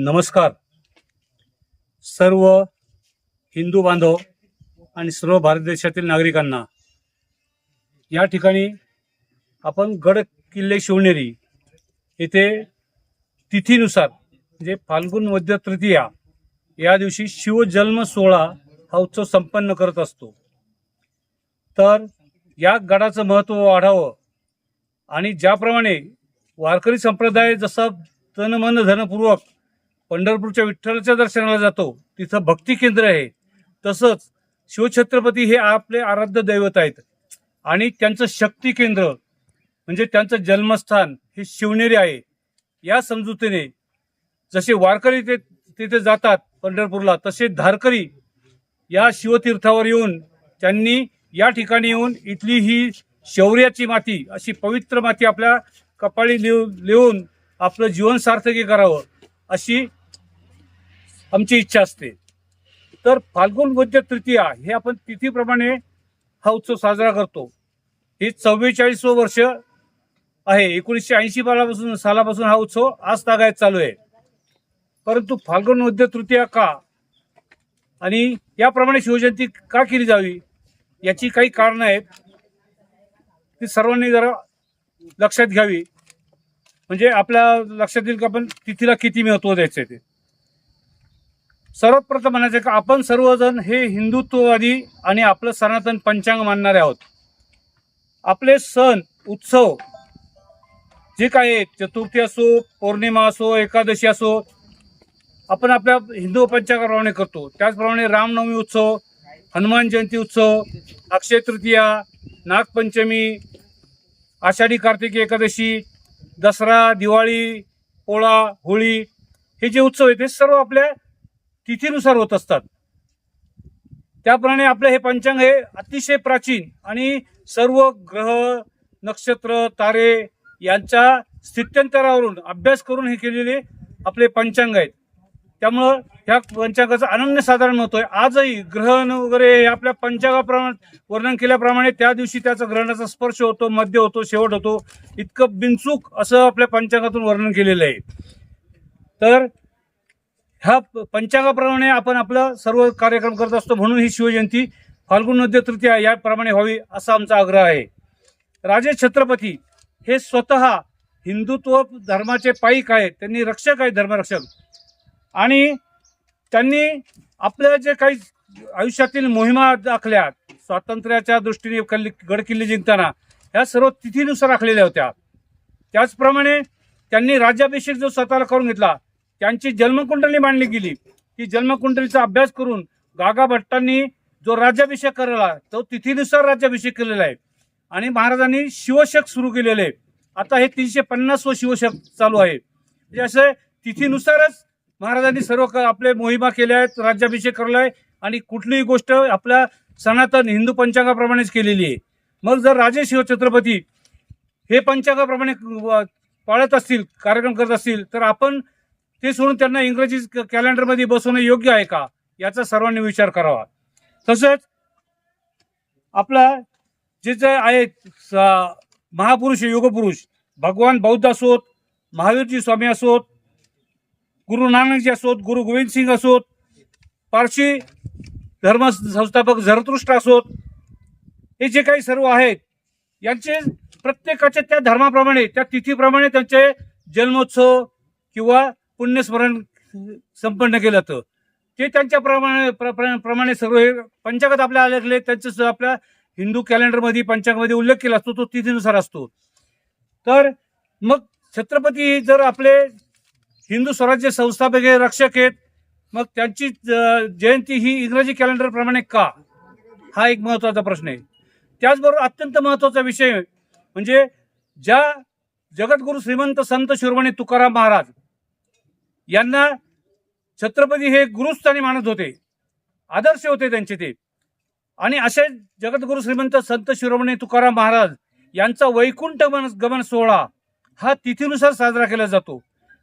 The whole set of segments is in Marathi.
नमस्कार. सर्व हिंदू बांधव आणि सर्व भारत देशातील नागरिकांना या ठिकाणी आपण गड किल्ले शिवनेरी येथे तिथीनुसार म्हणजे फाल्गुन मध्य तृतीया या दिवशी शिवजन्म सोहळा हा उत्सव संपन्न करत असतो. तर या गडाचं महत्त्व वाढावं आणि ज्याप्रमाणे वारकरी संप्रदाय जसा तन मन धनपूर्वक पंढरपूरच्या विठ्ठलाच्या दर्शनाला जातो. तिथं भक्ती केंद्र आहे. तसंच शिवछत्रपती हे आपले आराध्य दैवत आहेत. आणि त्यांचं शक्ती केंद्र म्हणजे त्यांचं जन्मस्थान हे शिवनेरी आहे. या समजुतीने जसे वारकरी ते तिथे जातात पंढरपूरला तसे धारकरी या शिवतीर्थावर येऊन त्यांनी या ठिकाणी येऊन इथली ही शौर्याची माती अशी पवित्र माती आपल्या कपाळी लिहू लिहून आपलं जीवन सार्थकी करावं अशी आमची इच्छा असते. तर फाल्गुन वद्य तृतीया हे आपण तिथीप्रमाणे हा उत्सव साजरा करतो. हे चव्वेचाळीसवं वर्ष आहे. एकोणीसशे ऐंशी बालापासून सालापासून हा उत्सव आज तागायत चालू आहे. परंतु फाल्गुन वद्य तृतीया का? आणि याप्रमाणे शिवजयंती का केली जावी? याची काही कारणं आहेत. ती सर्वांनी जरा लक्षात घ्यावी. म्हणजे आपल्या लक्षात येईल की आपण तिथीला किती महत्त्व द्यायचं आहे ते. सर्वप्रथम म्हणायचं का आपण सर्वजण हे हिंदुत्ववादी आणि आपलं सनातन पंचांग मानणारे आहोत. आपले सण उत्सव जे काय आहेत चतुर्थी असो पौर्णिमा असो एकादशी असो आपण आपल्या हिंदू पंचांगाप्रमाणे करतो. त्याचप्रमाणे रामनवमी उत्सव हनुमान जयंती उत्सव अक्षय तृतीया नागपंचमी आषाढी कार्तिकी एकादशी दसरा दिवाळी पोळा होळी हे जे उत्सव आहेत ते सर्व आपल्या तिथीनुसार होत असतात. त्याप्रमाणे आपलं हे पंचांग हे अतिशय प्राचीन आणि सर्व ग्रह नक्षत्र तारे यांच्या स्थित्यंतरावरून अभ्यास करून हे केलेले आपले पंचांग आहेत. त्यामुळं ह्या पंचांगाचं अनन्यसाधारण महत्त्व आहे. आजही ग्रहण वगैरे हे आपल्या पंचांगाप्रमाणे वर्णन केल्याप्रमाणे त्या दिवशी त्याचा ग्रहणाचा स्पर्श होतो मध्य होतो शेवट होतो. इतकं बिनचूक असं आपल्या पंचांगातून वर्णन केलेलं आहे. तर ह्या प- पंचांगाप्रमाणे आपण आपलं सर्व कार्यक्रम करत असतो म्हणून ही शिवजयंती फाल्गुन मध्य तृतीया याप्रमाणे व्हावी असा आमचा आग्रह आहे. राजे छत्रपती हे स्वतः हिंदुत्व धर्माचे पाईक आहेत. त्यांनी रक्षक आहेत धर्मरक्षक. आणि त्यांनी आपल्या जे काही आयुष्यातील मोहिमा दाखल्या स्वातंत्र्याच्या दृष्टीने कल्ली गडकिल्ले जिंकताना ह्या सर्व तिथीनुसार आखलेल्या होत्या. त्याचप्रमाणे त्यांनी राज्याभिषेक जो स्वतःला करून घेतला त्यांची जन्मकुंडली मांडली गेली. ती जन्मकुंडलीचा अभ्यास करून गागा भट्टांनी जो राज्याभिषेक केलेला तो तिथीनुसार राज्याभिषेक केलेला आहे. आणि महाराजांनी शिवशक सुरू केलेले आहे. आता हे तीनशे पन्नास व शिवशक चालू आहे. म्हणजे असं तिथीनुसारच महाराजांनी सर्व आपले मोहिमा केल्या आहेत राज्याभिषेक करलाय आहे. आणि कुठलीही गोष्ट आपल्या सनातन हिंदू पंचांगाप्रमाणेच केलेली आहे. मग जर राजे शिवछत्रपती हे पंचांगाप्रमाणे पाळत असतील कार्यक्रम करत असतील तर आपण ते सोडून त्यांना इंग्रजी क- कॅलेंडरमध्ये बसवणं योग्य आहे का? याचा सर्वांनी विचार करावा. तसंच आपला जे जे आहेत स- महापुरुष योगपुरुष भगवान बौद्ध असोत महावीरजी स्वामी असोत गुरु नानकजी असोत गुरु गोविंद सिंग असोत पारशी धर्म संस्थापक झरतृष्ट असोत हे जे काही सर्व आहेत यांचे प्रत्येकाच्या त्या धर्माप्रमाणे त्या तिथीप्रमाणे त्यांचे जन्मोत्सव किंवा पुण्यस्मरण संपन्न केलं जातं ते त्यांच्या प्रमाणे प्र- प्र- प्रमाणे सर्व हे पंचांगात आपल्या आलेले त्यांचं आपल्या हिंदू कॅलेंडरमध्ये पंचांगामध्ये उल्लेख केला असतो तो तिथीनुसार असतो. तर मग छत्रपती जर आपले हिंदू स्वराज्य संस्थापक हे रक्षक आहेत मग त्यांची जयंती ही इंग्रजी कॅलेंडरप्रमाणे का? हा एक महत्त्वाचा प्रश्न आहे. त्याचबरोबर अत्यंत महत्त्वाचा विषय म्हणजे ज्या जगद्गुरु श्रीमंत संत शिरोमणी तुकाराम महाराज यांना छत्रपती हे गुरुस्थानी मानत होते. आदर्श होते त्यांचे ते. आणि असे जगद्गुरु श्रीमंत संत शिरोमणी तुकाराम महाराज यांचा वैकुंठ गमन गमन सोहळा हा तिथीनुसार साजरा केला जातो.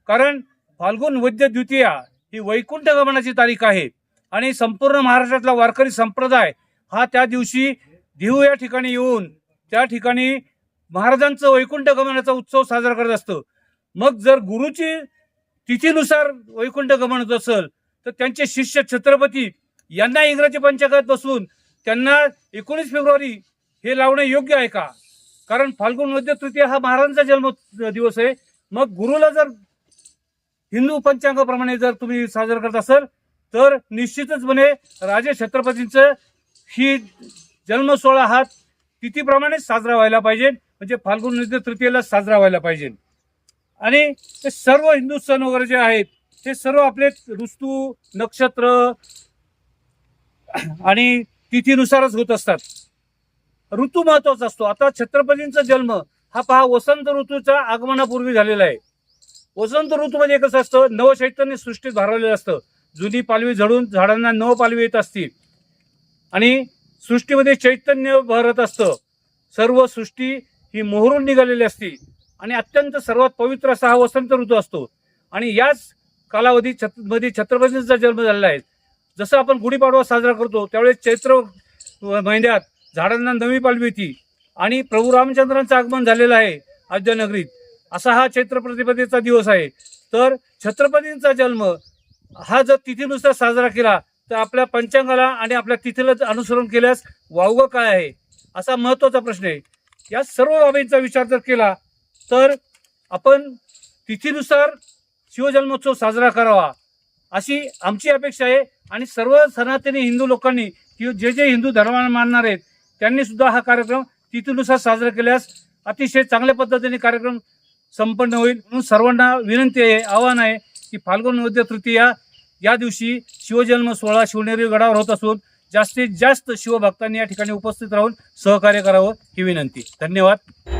कारण फाल्गुन वैद्य द्वितीया ही वैकुंठ गमनाची तारीख आहे. आणि संपूर्ण महाराष्ट्रातला वारकरी संप्रदाय हा त्या दिवशी देहू या ठिकाणी येऊन त्या ठिकाणी महाराजांचं वैकुंठ गमनाचा उत्सव साजरा करत असतं. मग जर गुरुची तिथीनुसार वैकुंठ गमन होत असेल तर त्यांचे शिष्य छत्रपती यांना इंग्रजी पंचांगात बसून त्यांना एकोणीस फेब्रुवारी हे लावणे योग्य आहे का? कारण फाल्गुन मध्य तृतीय हा महाराजांचा जन्म दिवस आहे. मग गुरुला जर हिंदू पंचांगाप्रमाणे जर तुम्ही साजरा करत असाल तर निश्चितचपणे राजे छत्रपतींचं ही जन्म सोहळा हा तिथीप्रमाणेच साजरा व्हायला पाहिजे. म्हणजे फाल्गुन नृत्य तृतीयेला साजरा व्हायला पाहिजे. आणि ते सर्व हिंदू सण वगैरे जे आहेत ते सर्व आपले ऋतू नक्षत्र आणि तिथीनुसारच होत असतात. ऋतू महत्त्वाचा असतो. आता छत्रपतींचा जन्म हा पहा वसंत ऋतूच्या आगमनापूर्वी झालेला आहे. वसंत ऋतूमध्ये म्हणजे कसं असतं? नवचैतन्य सृष्टीत भारवलेलं असतं. जुनी पालवी झडून झाडांना नव पालवी येत असतील. आणि सृष्टीमध्ये चैतन्य भरत असतं. सर्व सृष्टी ही मोहरून निघालेली असते. आणि अत्यंत सर्वात पवित्र असा हा वसंत ऋतू असतो. आणि याच कालावधी छत मध्ये छत्रपतींचा जन्म झालेला आहे. जसं आपण गुढीपाडवा साजरा करतो त्यावेळेस चैत्र महिन्यात झाडांना नवी पालवी होती आणि प्रभू रामचंद्रांचं आगमन झालेलं आहे अयोध्यानगरीत. असा हा चैत्र प्रतिपदेचा दिवस आहे. तर छत्रपतींचा जन्म हा जर तिथीनुसार साजरा केला तर आपल्या पंचांगाला आणि आपल्या तिथीला अनुसरण केल्यास वावगं काय आहे? असा महत्त्वाचा प्रश्न आहे. या सर्व बाबींचा विचार जर केला तर आपण तिथीनुसार शिवजन्मोत्सव साजरा करावा अशी आमची अपेक्षा आहे. आणि सर्व सनातनी हिंदू लोकांनी किंवा जे जे हिंदू धर्माला मानणार आहेत त्यांनी सुद्धा हा कार्यक्रम तिथीनुसार साजरा केल्यास अतिशय चांगल्या पद्धतीने कार्यक्रम संपन्न होईल. म्हणून सर्वांना विनंती आहे आव्हान आहे की फाल्गुन मध्य तृतीया या दिवशी शिवजन्म सोहळा शिवनेरी गडावर होत असून जास्तीत जास्त शिवभक्तांनी या ठिकाणी उपस्थित राहून सहकार्य करावं ही विनंती. धन्यवाद.